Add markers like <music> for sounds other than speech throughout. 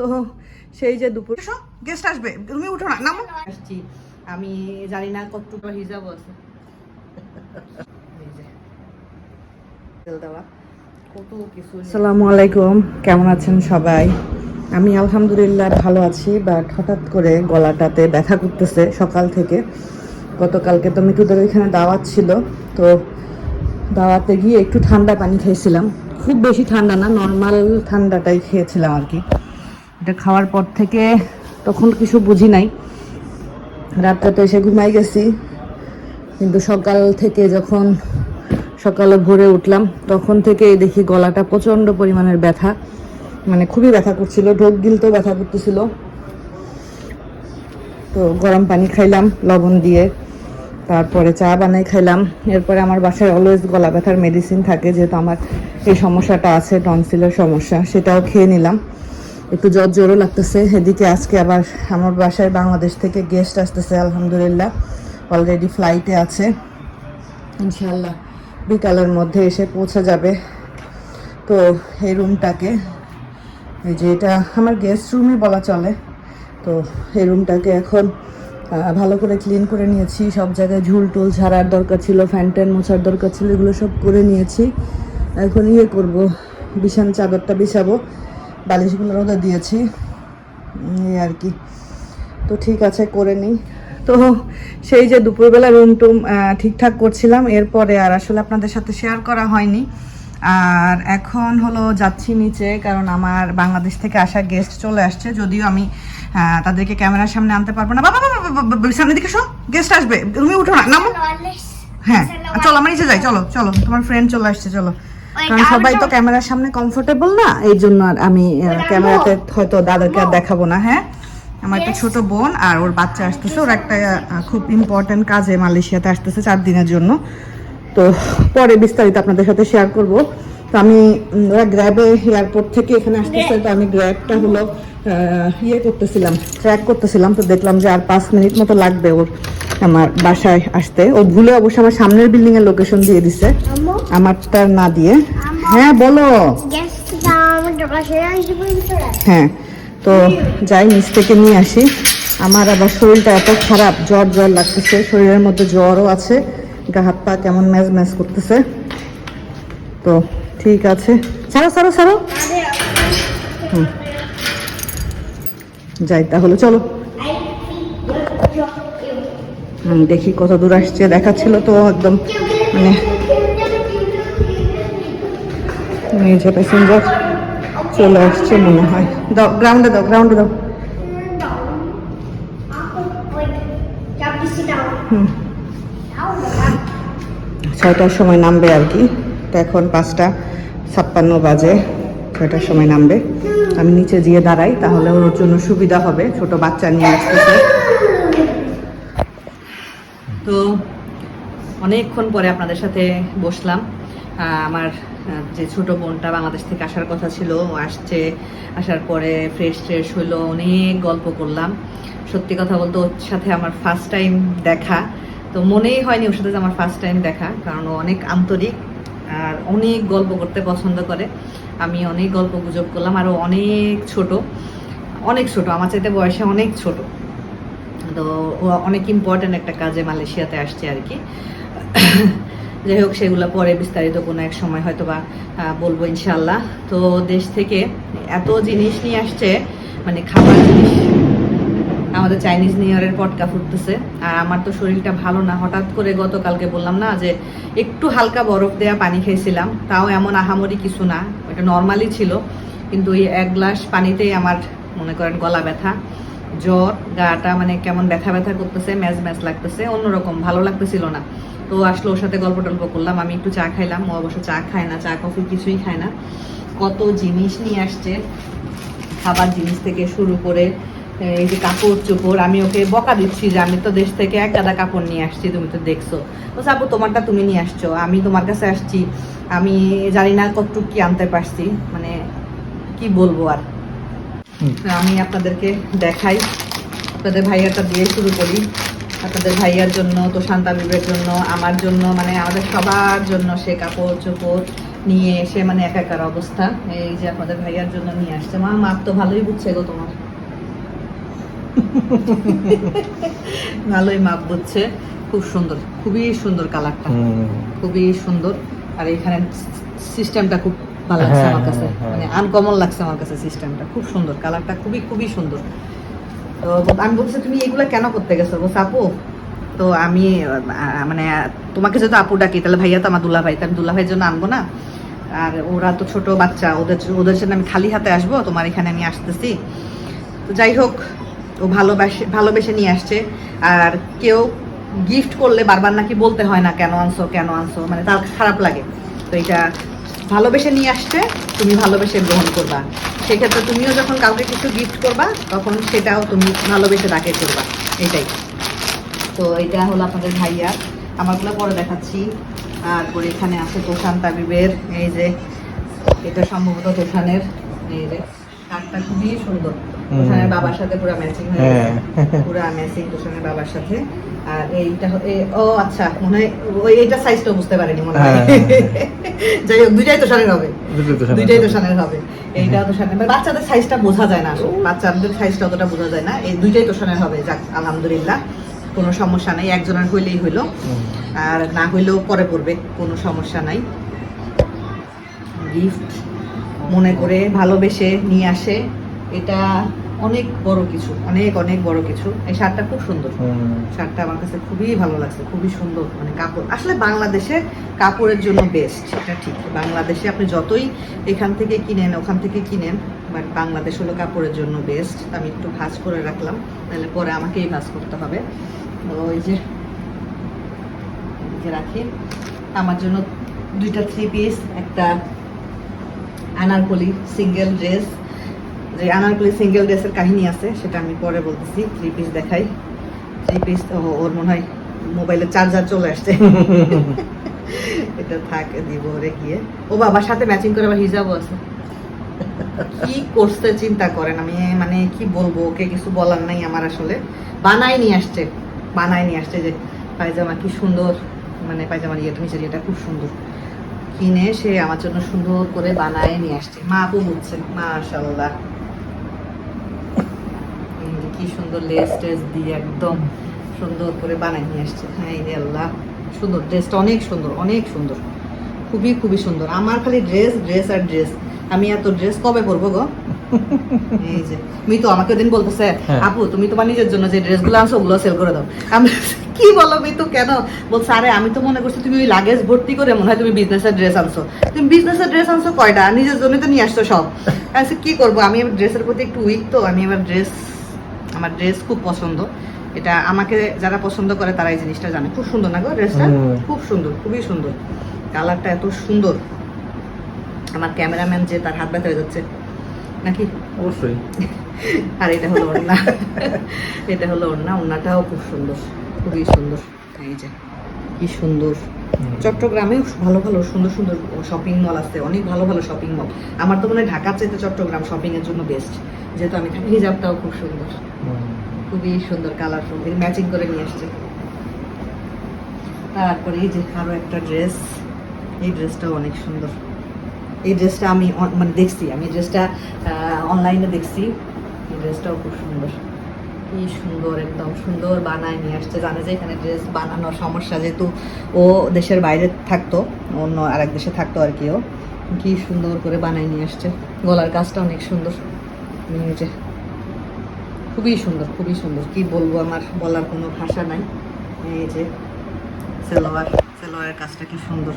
তো সেই যে দুপুর গেস্ট আসবে। তুমি উঠো না নামো। আসছি। আমি জানি না কতটুকু হিসাব আছে। আসসালামু আলাইকুম কেমন আছেন সবাই? আমি আলহামদুলিল্লাহ ভালো আছি বাট হঠাৎ করে গলাটাতে ব্যথা করতেছে সকাল থেকে। গতকালকে তো মিঠুদের ওইখানে দাওয়াত ছিল তো দাওয়াতে গিয়ে একটু ঠান্ডা পানি খেয়েছিলাম। খুব বেশি ঠান্ডা না নর্মাল ঠান্ডাটাই খেয়েছিলাম আর কি। এটা খাওয়ার পর থেকে তখন কিছু বুঝি নাই। রাত্রে তো এসে ঘুমাই গেছি। কিন্তু সকাল থেকে যখন সকালে ভোরে উঠলাম, তখন থেকে দেখি গলাটা প্রচণ্ড পরিমাণের ব্যথা। মানে খুবই ব্যথা করছিল, ঢোক গিলতেও ব্যথা করতেছিল। তো গরম পানি খাইলাম, লবণ দিয়ে। তারপরে চা বানাই খাইলাম। এরপরে আমার বাসায় অলওয়েজ গলা ব্যথার মেডিসিন থাকে, যেহেতু আমার এই সমস্যাটা আছে টনসিলের সমস্যা, সেটাও খেয়ে নিলাম। একটু জ্বর জ্বরও লাগতেছে। এদিকে আজকে আবার আমার বাসায় বাংলাদেশ থেকে গেস্ট আসতেছে, আলহামদুলিল্লাহ। অলরেডি ফ্লাইটে আছে। ইনশাল্লাহ বিকালের মধ্যে এসে পৌঁছে যাবে। তো এই রুমটাকে এই যে এটা আমার গেস্ট রুমই বলা চলে। তো এই রুমটাকে এখন ভালো করে ক্লিন করে নিয়েছি। সব জায়গায় ঝুল টুল ঝাড়ার দরকার ছিল ফ্যান ট্যান মোছার দরকার ছিল, এগুলো সব করে নিয়েছি। এখন ইয়ে করব, বিছান চাদরটা বিছাবো। বালিশগুলো রোদে দিয়েছি। এই আর কি। তো ঠিক আছে, করে নিই। তো সেই যে দুপুরবেলা রুম টুম ঠিকঠাক করছিলাম, এরপরে আর আসলে আপনাদের সাথে শেয়ার করা হয়নি। আর এখন হলো যাচ্ছি নিচে, কারণ আমার বাংলাদেশ থেকে আসা গেস্ট চলে আসছে, যদিও আমি তাদেরকে ক্যামেরার সামনে আনতে পারব না। বাবা সামনের দিকে শো গেস্ট আসবে। তুমি উঠো না হ্যাঁ চলো, আমরা নিচে যাই। চলো চলো, তোমার ফ্রেন্ড চলে আসছে, চলো। কারণ সবাই তো ক্যামেরার সামনে কমফোর্টেবল না এই জন্য আর আমি ক্যামেরাতে হয়তো দাদাকে আর দেখাবো না হ্যাঁ? আমার একটা ছোট বোন আর ওর বাচ্চা আসতেছে ওর একটা খুব ইম্পর্টেন্ট কাজে মালয়েশিয়াতে আসতেছে চার দিনের জন্য। তো পরে বিস্তারিত আপনাদের সাথে শেয়ার করব। তো আমি ওরা গ্র্যাবে এয়ারপোর্ট থেকে এখানে আসতেছে তো আমি গ্র্যাবটা হলো ইয়ে করতেছিলাম ট্র্যাক করতেছিলাম তো দেখলাম যে আর পাঁচ মিনিট মতো লাগবে ওর। আমার বাসায় আসতে। ও ভুলে অবশ্য আমার সামনের বিল্ডিং এর লোকেশন দিয়ে দিছে। আমারটা না দিয়ে। হ্যাঁ বলো। হ্যাঁ তো যাই নিচ থেকে নিয়ে আসি। আমার আবার শরীরটা এত খারাপ জ্বর জ্বর লাগতেছে। শরীরের মধ্যে জ্বরও আছে। গা হাত পা কেমন ম্যাজ ম্যাজ করতেছে। তো ঠিক আছে। ছাড়ো ছাড়ো ছাড়ো। হুম। যাই তাহলে চলো। দেখি কত দূর আসছে, দেখাচ্ছিল তো একদম মানে যে প্যাসেঞ্জার চলে আসছে মনে হয়। দাও গ্রাউন্ডে দাও গ্রাউন্ডে দাও। ছয়টার সময় নামবে আর কি। তো এখন পাঁচটা ছাপ্পান্ন বাজে, ছয়টার সময় নামবে। আমি নিচে গিয়ে দাঁড়াই, তাহলে ওর জন্য সুবিধা হবে, ছোট বাচ্চা নিয়ে আসতেছে। তো অনেকক্ষণ পরে আপনাদের সাথে বসলাম। আমার যে ছোট বোনটা বাংলাদেশ থেকে আসার কথা ছিল আসছে। আসার পরে ফ্রেশ ট্রেশ হলো অনেক গল্প করলাম। সত্যি কথা বলতে ওর সাথে আমার ফার্স্ট টাইম দেখা। তো মনেই হয়নি ওর সাথে আমার ফার্স্ট টাইম দেখা, কারণ ও অনেক আন্তরিক আর অনেক গল্প করতে পছন্দ করে। আমি অনেক গল্প গুজব করলাম আর ও অনেক ছোট অনেক ছোট, আমার চাইতে বয়সে অনেক ছোট। তো ও অনেক ইম্পর্ট্যান্ট একটা কাজে মালয়েশিয়াতে আসছে আর কি। যাই হোক, সেগুলো পরে বিস্তারিত কোনো এক সময় হয়তো বা বলব ইনশাল্লাহ তো দেশ থেকে এত জিনিস নিয়ে আসছে মানে খাবার জিনিস। আমাদের চাইনিজ নিউ ইয়ারের পটকা ফুটতেছে। আর আমার তো শরীরটা ভালো না। হঠাৎ করে গতকালকে বললাম না যে, একটু হালকা বরফ দেওয়া পানি খেয়েছিলাম। তাও এমন আহামরি কিছু না। ওটা নর্মালি ছিল। কিন্তু ওই এক গ্লাস পানিতেই আমার, মনে করেন, গলা ব্যথা। জ্বর, গাটা মানে কেমন ব্যথা ব্যথা করতেছে, ম্যাজ ম্যাজ লাগতেছে, অন্যরকম, ভালো লাগতেছিল না। তো আসলে ওর সাথে গল্প টল্প করলাম, আমি একটু চা খাইলাম, ও অবশ্য চা খায় না, চা, কফি কিছুই খায় না। কত জিনিস নিয়ে আসছে, খাবার জিনিস থেকে শুরু করে এই যে কাপড় চোপড়, আমি ওকে বকা দিচ্ছি যে আমি তো দেশ থেকে এক গাদা কাপড় নিয়ে আসছি, তুমি তো দেখছ। তো আপু, তোমারটা তুমি নিয়ে আসছো, আমি তোমার কাছে আসছি, আমি জানি না কতটুকু কি আনতে পারছি মানে কি বলব আর? আমি আপনাদেরকে দেখাই। আপনাদের ভাইয়াটা দিয়ে শুরু করি। আপনাদের ভাইয়ার জন্য তো শান্তা বিবের জন্য আমার জন্য মানে আমাদের সবার জন্য সে কাপড় চোপড় নিয়ে এসে মানে একাকার অবস্থা। এই যে আপনাদের ভাইয়ার জন্য নিয়ে আসছে। মা মাপ তো ভালোই বুঝছে গো তোমার। ভালোই মাপ বুঝছে। খুব সুন্দর খুবই সুন্দর কালারটা খুবই সুন্দর। আর এখানে সিস্টেমটা খুব ভালো লাগছে হ্যাঁ, আমার কাছে। হ্যাঁ, হ্যাঁ। মানে আনকমন লাগছে আমার কাছে সিস্টেমটা খুব সুন্দর কালারটা খুবই খুবই সুন্দর। তো আমি বলছি তুমি এগুলো কেন করতে গেছো? বলছে আপু তো আমি মানে তোমাকে যেহেতু আপু ডাকি তাহলে ভাইয়া তো আমার দুলা ভাই দুলা ভাইয়ের জন্য আনব না। আর ওরা তো ছোট বাচ্চা ওদের ওদের জন্য আমি খালি হাতে আসব তোমার এখানে আমি আসতেছি। তো যাই হোক ও ভালোবাসে ভালোবেসে নিয়ে আসছে। আর কেউ গিফট করলে বারবার নাকি বলতে হয় না কেন আনছো কেন আনছো? মানে তার খারাপ লাগে। তো এটা ভালোবেসে নিয়ে আসছে তুমি ভালোবেসে গ্রহণ করবা। সেক্ষেত্রে তুমিও যখন কাউকে কিছু গিফট করবা, তখন সেটাও তুমি ভালোবেসে তাকে করবা। এটাই। তো এটা হলো আপনাদের ভাইয়া। আমারগুলো পরে দেখাচ্ছি। তারপরে এখানে আছে তোষান তাবিবের, এই যে এটা সম্ভবত তোষানের, এই যে কাঠটা খুবই সুন্দর। বাবার সাথে পুরো ম্যাচিং হয়ে হ্যাঁ। গেছে <laughs> পুরো ম্যাচিং বাবার সাথে। আর এইটা ও আচ্ছা মনে হয় ওই এইটা সাইজটা বুঝতে পারিনি মনে হয়। হ্যাঁ। <laughs> যাই হোক দুইটাই হবে। তো দুইটাই হবে। এইটাও বাচ্চাদের সাইজটা বোঝা যায় না আসলে। বাচ্চাদের সাইজটা অতটা বোঝা যায় না। এই দুইটাই তোষানের হবে যাক আলহামদুলিল্লাহ। কোনো সমস্যা নেই। একজনের হইলেই হইল। আর না হইলেও পরে পড়বে। কোনো সমস্যা নাই। গিফট মনে করে ভালোবেসে নিয়ে আসে। এটা অনেক বড় কিছু অনেক অনেক বড় কিছু। এই শার্টটা খুব সুন্দর। শার্টটা আমার কাছে খুবই ভালো লাগছে খুবই সুন্দর মানে কাপড়। আসলে বাংলাদেশে কাপড়ের জন্য বেস্ট এটা ঠিক। বাংলাদেশে আপনি যতই এখান থেকে কিনেন ওখান থেকে কিনেন বাট বাংলাদেশ হলো কাপড়ের জন্য বেস্ট আমি একটু ভাজ করে রাখলাম তাহলে পরে আমাকেই ভাজ করতে হবে। তো ওই যে রাখি। আমার জন্য দুইটা থ্রি পিস একটা আনারকলি সিঙ্গেল ড্রেস যে আনারকলি সিঙ্গেল ড্রেসের কাহিনী আছে সেটা আমি পরে বলতেছি। থ্রি পিস দেখাই। থ্রি পিস ওর মনে হয় মোবাইলের চার্জার চলে আসছে। <laughs> এটা থাক দিব ওরে গিয়ে। ও বাবার সাথে ম্যাচিং করে আবার হিজাবও আছে। কি করতে চিন্তা করেন আমি মানে কি বলব ওকে কিছু বলার নাই আমার আসলে। বানাই নিয়ে আসছে বানাই নিয়ে আসছে যে পায়জামা কি সুন্দর মানে পায়জামার ইয়েটা নিচের ইয়েটা খুব সুন্দর। কিনে সে আমার জন্য সুন্দর করে বানায় নিয়ে আসছে। মা আপু বুঝছেন মাশাল্লাহ এই যে কি সুন্দর লেস টেস দিয়ে একদম সুন্দর করে বানায় নিয়ে আসছে। হ্যাঁ এই আল্লাহ সুন্দর ড্রেসটা অনেক সুন্দর অনেক সুন্দর। খুবই খুবই সুন্দর। আমার খালি ড্রেস ড্রেস আর ড্রেস আমি এত ড্রেস কবে পরবো গো? <laughs> এই যে মিতু আমাকে দিন বলতেছে হ্যাঁ। আপু তুমি তোমার নিজের জন্য যে ড্রেসগুলো আনছো ওগুলো সেল করে দাও। আমি কি বলো মিতু কেন? বলছে আরে আমি তো মনে করছি তুমি ওই লাগেজ ভর্তি করে মনে হয় তুমি বিজনেসের ড্রেস আনছো। তুমি বিজনেসের ড্রেস আনছো কয়টা? নিজের জন্য তো নিয়ে আসছো সব। আচ্ছা কি করব? আমি ড্রেসের প্রতি একটু উইক তো আমি এবার ড্রেস আমার ড্রেস খুব পছন্দ। এটা আমাকে যারা পছন্দ করে তারা এই জিনিসটা জানে। খুব সুন্দর না গো ড্রেসটা খুব সুন্দর খুবই সুন্দর। কালারটা এত সুন্দর। আমার ক্যামেরাম্যান যে তার হাত ব্যথা হয়ে যাচ্ছে। নাকি? অবশ্যই। <laughs> আর এটা হলো ওড়না। <laughs> এটা হলো ওড়না। ওড়নাটাও খুব সুন্দর। খুবই সুন্দর। এই যে কি সুন্দর। হুম। চট্টগ্রামে ভালো ভালো সুন্দর সুন্দর শপিং মল আছে। অনেক ভালো ভালো শপিং মল আমার তো মনে হয় ঢাকার চাইতে চট্টগ্রাম শপিং এর জন্য বেস্ট যেহেতু আমি থাকি হিজাবটাও খুব সুন্দর। খুবই সুন্দর কালারফুল ম্যাচিং করে নিয়ে আসছে। তারপরে এই যে আরও একটা ড্রেস এই ড্রেসটাও অনেক সুন্দর। এই ড্রেসটা আমি মানে দেখছি, আমি ড্রেসটা অনলাইনে দেখছি। এই ড্রেসটাও খুব সুন্দর। কি সুন্দর, একদম সুন্দর বানায় নিয়ে আসছে। জানে যে এখানে ড্রেস বানানোর সমস্যা যেহেতু ও দেশের বাইরে থাকতো, অন্য আরেক দেশে থাকতো আর কি ও। কি সুন্দর করে বানায় নিয়ে আসছে। গলার কাজটা অনেক সুন্দর। যে খুবই সুন্দর খুবই সুন্দর। কি বলব আমার বলার কোনো ভাষা নাই। এই যে সেলোয়ার সেলোয়ারের কাজটা কি সুন্দর।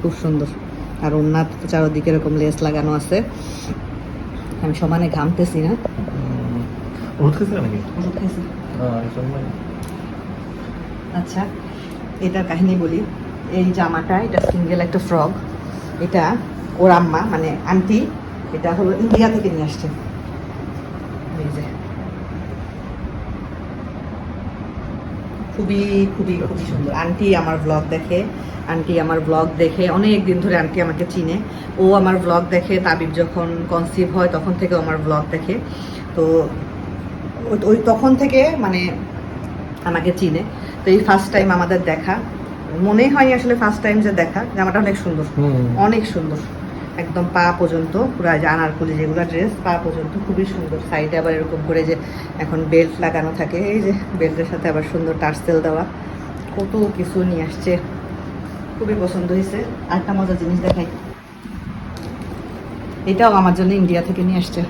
খুব সুন্দর। আর ওনার চারোদিকে এরকম লেস লাগানো আছে। আমি সমানে ঘামতেছি না। আচ্ছা এটার কাহিনী বলি। এই জামাটা এটা সিঙ্গেল একটা ফ্রক। এটা ওর আম্মা মানে আন্টি এটা হলো ইন্ডিয়া থেকে নিয়ে আসছে এই যে খুবই খুবই খুবই সুন্দর। আন্টি আমার ব্লগ দেখে আন্টি আমার ব্লগ দেখে অনেক দিন ধরে আন্টি আমাকে চিনে। ও আমার ব্লগ দেখে তাবিব যখন কনসিভ হয় তখন থেকে আমার ব্লগ দেখে। তো ওই- ওই তখন থেকে মানে আমাকে চিনে। তো এই ফার্স্ট টাইম আমাদের দেখা। মনে হয় আসলে ফার্স্ট টাইম যে দেখা জামাটা অনেক সুন্দর। অনেক সুন্দর। একদম পা পর্যন্ত পুরো যে আনারকুলি যেগুলো ড্রেস পা পর্যন্ত খুবই সুন্দর। সাইডে আবার এরকম করে যে এখন বেল্ট লাগানো থাকে এই যে বেল্টের সাথে আবার সুন্দর টার্সেল দেওয়া। কত কিছু নিয়ে আসছে খুবই পছন্দ হয়েছে। আরেকটা মজার জিনিস দেখাই। এটাও আমার জন্য ইন্ডিয়া থেকে নিয়ে আসছে।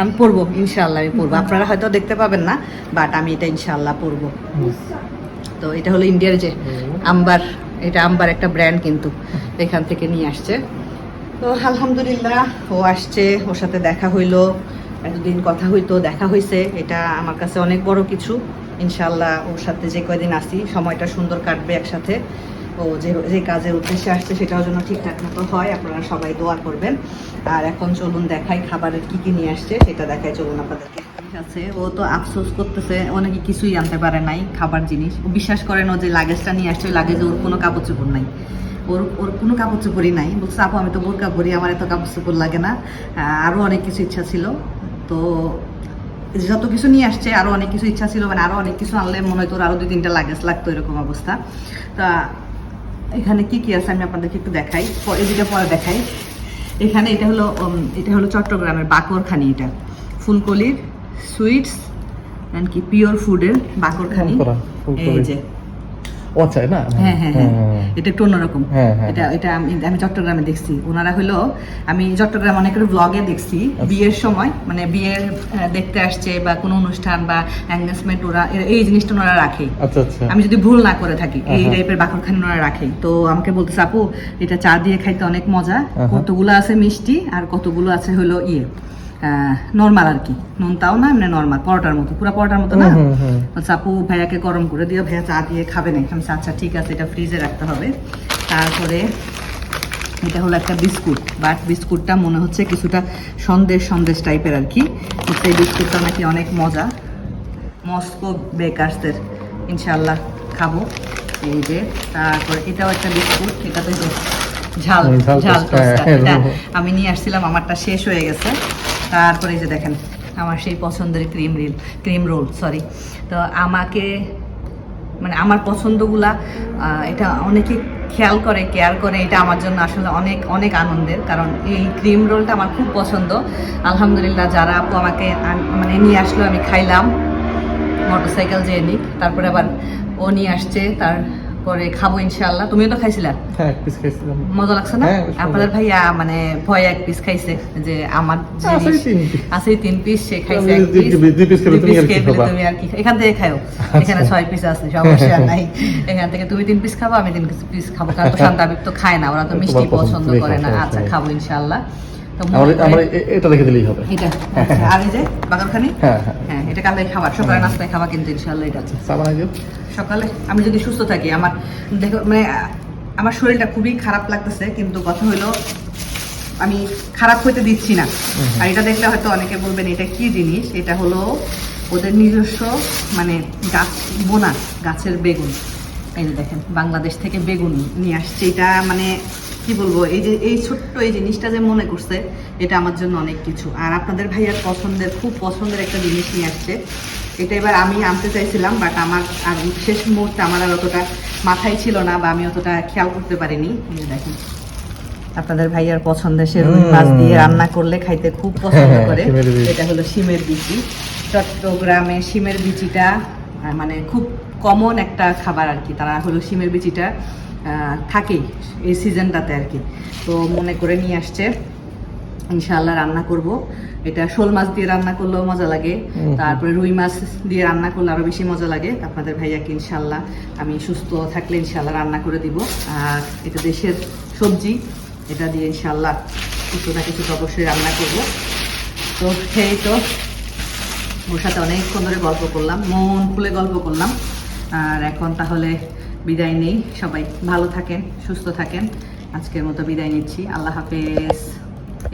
আমি পরবো ইনশাল্লাহ আমি পরবো। আপনারা হয়তো দেখতে পাবেন না বাট আমি এটা ইনশাল্লাহ পরবো। তো এটা হলো ইন্ডিয়ার যে আম্বার এটা আম্বার একটা ব্র্যান্ড কিন্তু এখান থেকে নিয়ে আসছে। তো আলহামদুলিল্লাহ, ও আসছে, ওর সাথে দেখা হইল এতদিন কথা হইতো, দেখা হয়েছে এটা আমার কাছে অনেক বড় কিছু। ইনশাল্লাহ ওর সাথে যে কয়দিন আসি সময়টা সুন্দর কাটবে একসাথে। ও যে যে কাজের উদ্দেশ্যে আসছে সেটাও যেন ঠিকঠাক মতো হয়, আপনারা সবাই দোয়া করবেন। আর এখন চলুন দেখাই খাবারের কি কি নিয়ে আসছে, সেটা দেখাই চলুন আপনাদেরকে। আছে ও তো আফসোস করতেছে অনেকে কিছুই আনতে পারে নাই খাবার জিনিস। ও বিশ্বাস করেন ও যে লাগেজটা নিয়ে আসছে লাগেজে ওর কোনো কাপড় চোপড় নাই। ওর ওর কোনো কাপড় চোপড়ই নাই। বলছে আপু আমি তো বোরকা পরি আমার এত কাপড় চোপড় লাগে না। আহ, আরও অনেক কিছু ইচ্ছা ছিল। তো যত কিছু নিয়ে আসছে আরও অনেক কিছু ইচ্ছা ছিল মানে আরও অনেক কিছু আনলে মনে হয় তোর আরও দুই তিনটা লাগেজ লাগতো এরকম অবস্থা। তা এখানে কি কি আছে আমি আপনাদেরকে একটু দেখাই দুটো পরে দেখাই। এখানে এটা হলো এটা হলো চট্টগ্রামের বাকরখানি এটা। ফুলকলির সুইটস এন্ড কি পিওর ফুডের বাকরখানি। এই যে। আচ্ছা না হ্যাঁ এটা একটু অন্যরকম। এটা এটা আমি আমি চট্টগ্রামে দেখছি। ওনারা হলো আমি চট্টগ্রাম অনেকের ব্লগে দেখছি আচ্ছা। বিয়ের সময় মানে বিয়ের দেখতে আসছে বা কোনো অনুষ্ঠান বা এঙ্গেজমেন্ট ওরা এই জিনিসটা ওনারা রাখে। আচ্ছা আচ্ছা। আমি যদি ভুল না করে থাকি এই। টাইপের বাকরখানি ওনারা রাখে। তো আমাকে বলতেছে আপু এটা চা দিয়ে খাইতে অনেক মজা। কতগুলো আছে মিষ্টি আর কতগুলো আছে হলো ইয়ে? নর্মাল আর কি। নুনটাও না এমনি নর্মাল পরোটার মতো পুরো পরোটার মতো না? ভাইয়াকে গরম করে দিও ভাইয়া চা দিয়ে খাবে না। আমি আচ্ছা ঠিক আছে এটা ফ্রিজে রাখতে হবে। তারপরে এটা হলো একটা বিস্কুট। বাট বিস্কুটটা মনে হচ্ছে কিছুটা সন্দেশ সন্দেশ টাইপের আর কি। এই বিস্কুটটা নাকি অনেক মজা। মস্কো বেকার্সের ইনশাল্লাহ খাব। এই যে তারপর এটাও একটা বিস্কুট এটাতে যে ঝাল ঝাল হ্যাঁ, হ্যাঁ, এটা হ্যাঁ। আমি নিয়ে আসছিলাম আমারটা শেষ হয়ে গেছে। তারপরে যে দেখেন, আমার সেই পছন্দের cream reel cream roll sorry তো আমাকে মানে আমার পছন্দগুলা এটা অনেকে খেয়াল করে কেয়ার করে, এটা আমার জন্য আসলে অনেক অনেক আনন্দের। কারণ এই ক্রিম রোলটা আমার খুব পছন্দ। আলহামদুলিল্লাহ যারা আপু আমাকে মানে নিয়ে আসলো, আমি খাইলাম মোটরসাইকেল যেয়ে নিক। তারপরে আবার ও নিয়ে আসছে তারপরে খাব ইনশাল্লাহ তুমিও তো খাইছিলা? হ্যাঁ এক পিস খাইছিলাম। মজা লাগছে না? হ্যাঁ। আপনাদের ভাইয়া মানে ভয় এক পিস খাইছে যে আমার। আছে তিন পিস সে খাইছে এক দুই- দুই- দুই খেলে তুমি আর কি খাবা? এখান থেকে খাও এখানে ছয় পিস আছে সমস্যা নাই। এখান থেকে তুমি তিন পিস খাব আমি তিন পিস খাব। কারণ তো শান্তাবিক তো খায় না ওরা তো মিষ্টি পছন্দ, করে না। আচ্ছা খাব ইনশাল্লাহ তো মনে আমার এটা দিলেই হবে। এটা। আর এই যে বাগানখানি? হ্যাঁ হ্যাঁ। এটা কালে খাবার। সকালে নাস্তায় কিন্তু এটা আছে। আমি যদি সুস্থ থাকি আমার দেখো মানে আমার শরীরটা খুবই খারাপ লাগতেছে কিন্তু কথা হলো আমি খারাপ হইতে দিচ্ছি না। আর এটা দেখলে হয়তো অনেকে বলবেন এটা কি জিনিস? এটা হলো ওদের নিজস্ব মানে গাছ বোনা গাছের বেগুন। এই যে দেখেন বাংলাদেশ থেকে বেগুন নিয়ে আসছে। এটা মানে কি বলব এই যে এই ছোট্ট এই জিনিসটা যে মনে করছে এটা আমার জন্য অনেক কিছু। আর আপনাদের ভাইয়ার পছন্দের খুব পছন্দের একটা জিনিস নিয়ে আসছে। এটা এবার আমি আনতে চাইছিলাম বাট আমার আর শেষ মুহূর্তে আমার আর অতটা মাথায় ছিল না বা আমি অতটা খেয়াল করতে পারিনি। দেখেন আপনাদের ভাইয়ার পছন্দের সে রুই মাছ দিয়ে রান্না করলে খাইতে খুব পছন্দ হ্যাঁ, করে। এটা হলো শিমের বিচি। চট্টগ্রামে শিমের বিচিটা মানে খুব কমন একটা খাবার আর কি। তারা হলো শিমের বিচিটা। থাকেই এই সিজনটাতে আর কি তো মনে করে নিয়ে আসছে। ইনশাআল্লাহ রান্না করব। এটা শোল মাছ দিয়ে রান্না করলেও মজা লাগে। তারপরে রুই মাছ দিয়ে রান্না করলে আরও বেশি মজা লাগে। আপনাদের ভাইয়াকে ইনশাল্লাহ আমি সুস্থ থাকলে ইনশাল্লাহ রান্না করে দিব। আর এটা দেশের সবজি এটা দিয়ে ইনশাল্লাহ কিছু না কিছু অবশ্যই রান্না করব। তো সেই তো ওর সাথে অনেকক্ষণ ধরে গল্প করলাম মন খুলে গল্প করলাম। আর এখন তাহলে বিদায় নেই। সবাই ভালো থাকেন সুস্থ থাকেন। আজকের মতো বিদায় নিচ্ছি। আল্লাহ হাফেজ।